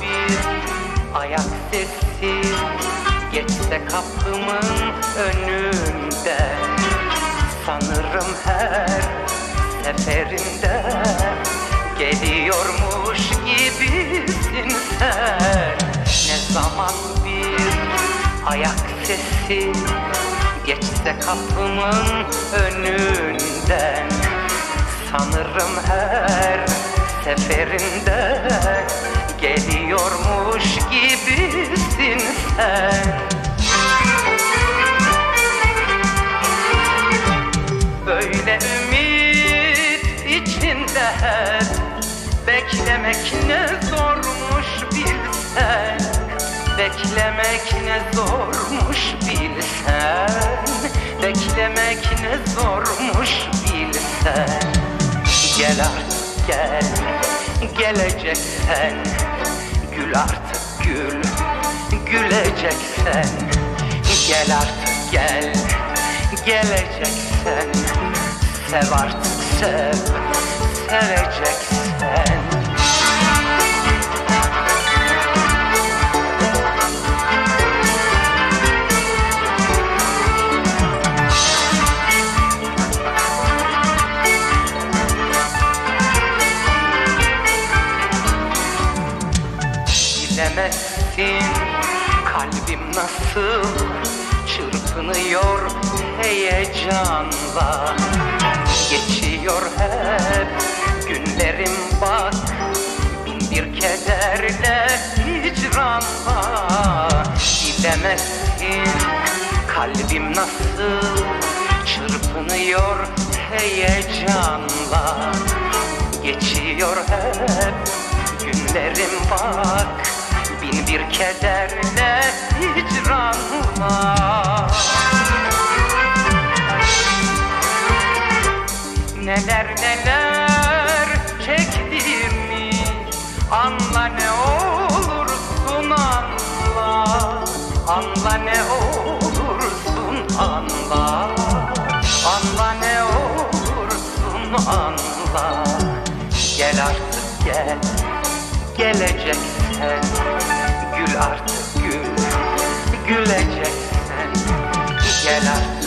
bir ayak sesi Geçse kapımın önünde. Sanırım her seferinde Geliyormuş gibisin sen. Ne zaman bir ayak sesi Geçse kapımın önünden Sanırım her seferinde Geliyormuş gibisin sen. Böyle ümit içinde hep Beklemek ne zormuş bilsen. Beklemek ne zormuş bilsen. Beklemek ne zormuş bilsen. Gel artık gel Geleceksen Gül artık gül Güleceksen Gel artık gel Geleceksen Sev artık sev Seveceksen Bilemezsin. Kalbim nasıl çırpınıyor heyecanla. Geçiyor hep günlerim bak bin bir kederle hicranla. Bilemezsin kalbim nasıl çırpınıyor heyecanla. Geçiyor hep günlerim bak Bir kederle hicranla Neler neler çektiğimi Anla ne olursun anla. Anla ne olursun anla. Anla ne olursun anla. Gel artık gel Geleceksen artık gül. Güleceksen Gel artık